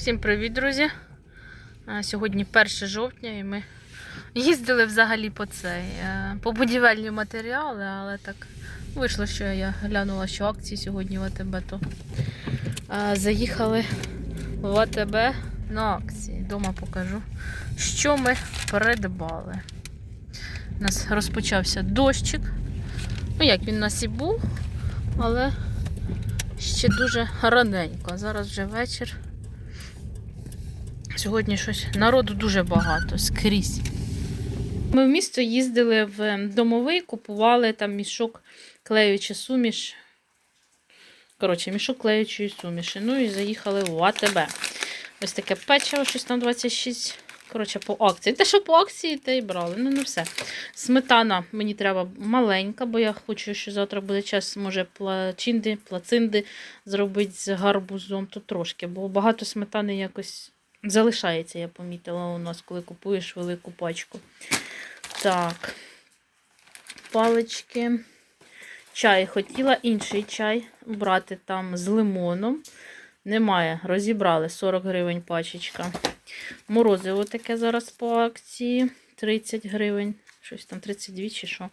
Всім привіт, друзі! Сьогодні 1 жовтня і ми їздили взагалі по цей, е, по будівельні матеріали, але так вийшло, що я глянула, що акції сьогодні в АТБ, то заїхали в АТБ на акції. Дома покажу, що ми придбали. У нас розпочався дощик. Ну, як він у нас і був, але ще дуже раненько. Зараз вже вечір. Сьогодні щось народу дуже багато скрізь. Ми в місто їздили в домовий, купували там мішок клеюча суміш. Коротше, мішок клеючої суміші. Ну і заїхали в АТБ. Ось таке печиво, щось там 26. Коротше, по акції. Те, що по акції, те й брали. Ну, не все. Сметана мені треба маленька, бо я хочу, що завтра буде час, може, плачинди, плацинди зробити з гарбузом, то трошки, бо багато сметани якось залишається, я помітила у нас, коли купуєш велику пачку. Так, палички. Чай хотіла інший чай брати там з лимоном. Немає, розібрали 40 гривень пачечка. Морозиво таке зараз по акції 30 гривень. Щось там 32 чи що.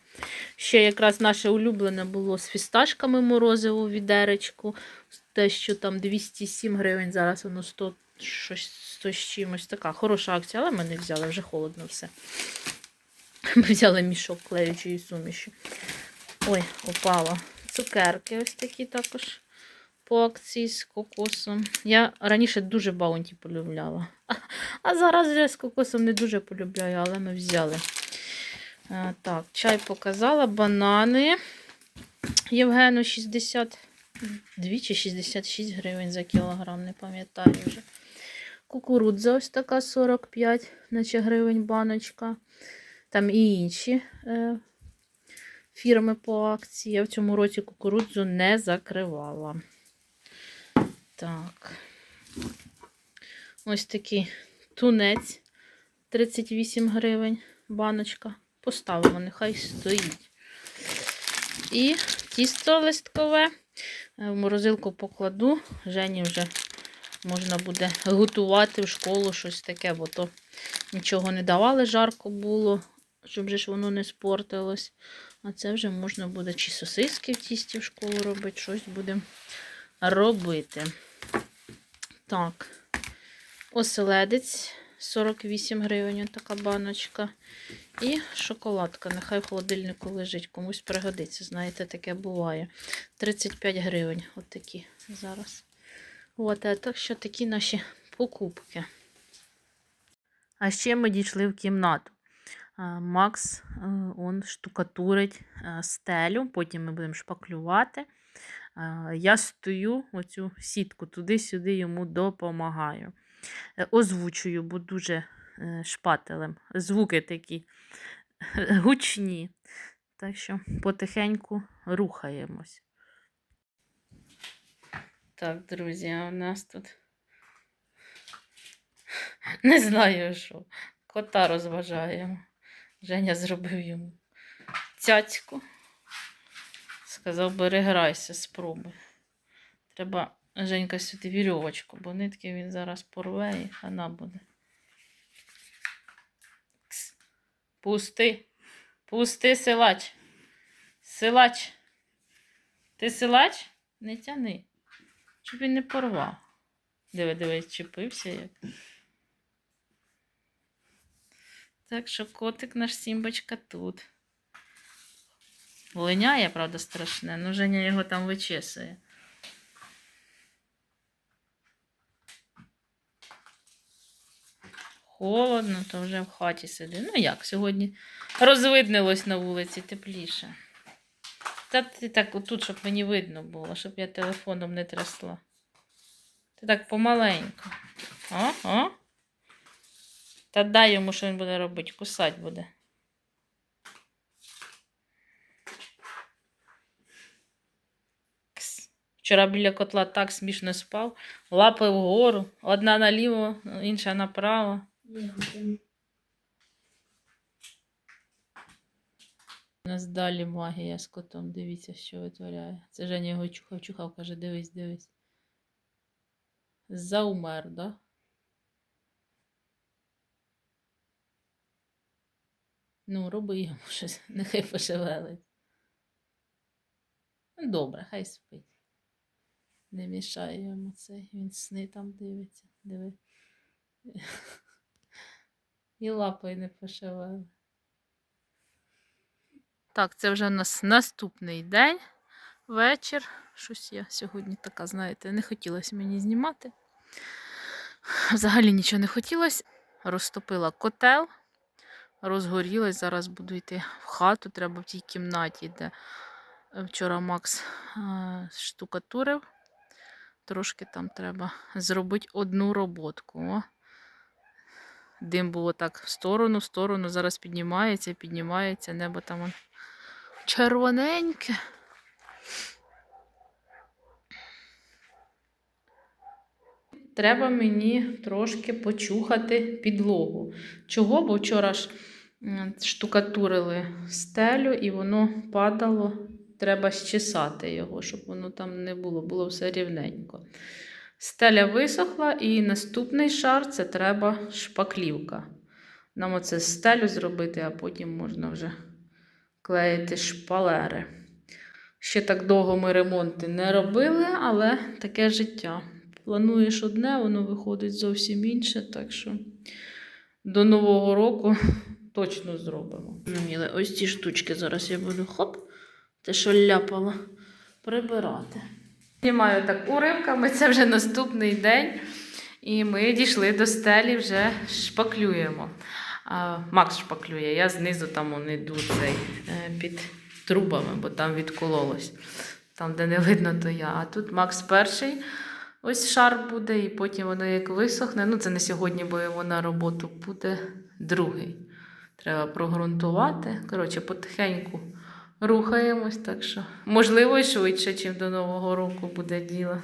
Ще якраз наше улюблене було з фісташками морозиво відеречку. Те, що там 207 гривень, зараз воно 100, щось 100 з чимось. Така хороша акція, але ми не взяли, вже холодно все. Ми взяли мішок клеючої суміші. Ой, упало. Цукерки ось такі також по акції з кокосом. Я раніше дуже баунті полюбляла. А, зараз вже з кокосом не дуже полюбляю, але ми взяли. А, так, чай показала, банани. Євгену 62 чи 66 гривень за кілограм, не пам'ятаю вже. Кукурудза ось така 45, наче гривень баночка. Там і інші е, фірми по акції. Я в цьому році кукурудзу не закривала. Так. Ось такий тунець 38 гривень баночка. Поставимо, нехай стоїть. І тісто листкове. Е, В морозилку покладу. Жені вже можна буде готувати в школу щось таке, бо то нічого не давали, жарко було, щоб же ж воно не спортилось. А це вже можна буде чи сосиски в тісті в школу робити, щось будемо робити. Так, оселедець 48 гривень, така баночка. І шоколадка. Нехай в холодильнику лежить, комусь пригодиться. Знаєте, таке буває. 35 гривень. От такі зараз. От, а так що такі наші покупки. А ще ми дійшли в кімнату. Макс е, он штукатурить е, стелю, потім ми будемо шпаклювати. Я стою оцю сітку туди-сюди йому допомагаю. Е, Озвучую, бо дуже е, шпателем. Звуки такі гучні. Так що потихеньку рухаємось. Так, друзі, а у нас тут не знаю що. Кота розважаємо. Женя зробив йому цяцьку. Сказав, переграйся, спробуй. Треба Женька сюди вірьовочку, бо нитки він зараз порве і хана буде. Кс. Пусти. Пусти, силач. Силач. Ти силач? Не тяни. Щоб він не порвав. Диви, диви, чепився як. Так що котик наш Сімбочка тут. Линяє, правда, страшне, ну Женя його там вичесує. Холодно, то вже в хаті сиди. Ну як, сьогодні розвиднилось на вулиці тепліше. Та ти так отут, щоб мені видно було, щоб я телефоном не трясла. Ти так помаленьку. О, о. Та дай йому, що він буде робити, кусать буде. Кс. Вчора біля котла так смішно спав, лапи вгору, одна наліво, інша направо. У нас далі магія з котом. Дивіться, що витворяє. Це Женя його чухав, чухав, каже, дивись, дивись. Заумер, да? Ну, роби йому щось, нехай пошевелить. Ну, добре, хай спить. Не мішає йому це. Він сни там дивиться, диви. І лапою не пошевелить. Так, це вже у нас наступний день, вечір. Щось я сьогодні така, знаєте, не хотілося мені знімати. Взагалі нічого не хотілося. Розтопила котел, розгорілась. Зараз буду йти в хату. Треба в тій кімнаті, де е, вчора Макс е, штукатурив. Трошки там треба зробити одну роботку. О. Дим було так в сторону, в сторону. Зараз піднімається, піднімається, небо там червоненьке. Треба мені трошки почухати підлогу. Чого? Бо вчора ж штукатурили стелю і воно падало. Треба щесати його, щоб воно там не було, було все рівненько. Стеля висохла, і наступний шар це треба шпаклівка. Нам оце стелю зробити, а потім можна вже клеїти шпалери. Ще так довго ми ремонти не робили, але таке життя. Плануєш одне, воно виходить зовсім інше, так що до Нового року точно зробимо. Зрозуміли, ось ці штучки зараз я буду хоп, те, що ляпало, прибирати. Знімаю так уривками, це вже наступний день. І ми дійшли до стелі, вже шпаклюємо. Макс шпаклює, я знизу там іду цей, е, під трубами, бо там відкололось. Там, де не видно, то я. А тут Макс перший. Ось шар буде, і потім воно як висохне. Ну, це не сьогодні, бо його на роботу буде другий. Треба прогрунтувати. Коротше, потихеньку рухаємось, так що можливо і швидше, ніж до Нового року буде діло.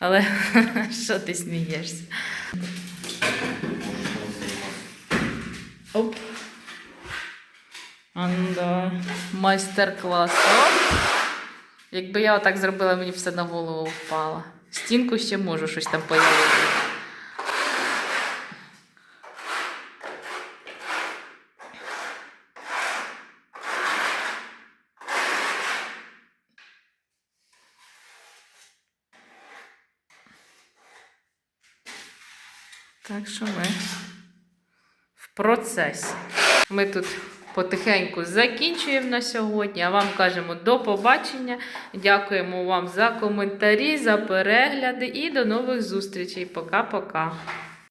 Але що ти смієшся? Оп. Анда. Майстер-клас. Оп. Якби я отак зробила, мені все на голову впало. Стінку ще можу щось там появити. Так що ми процесі. Ми тут потихеньку закінчуємо на сьогодні, а вам кажемо до побачення. Дякуємо вам за коментарі, за перегляди і до нових зустрічей. Пока-пока.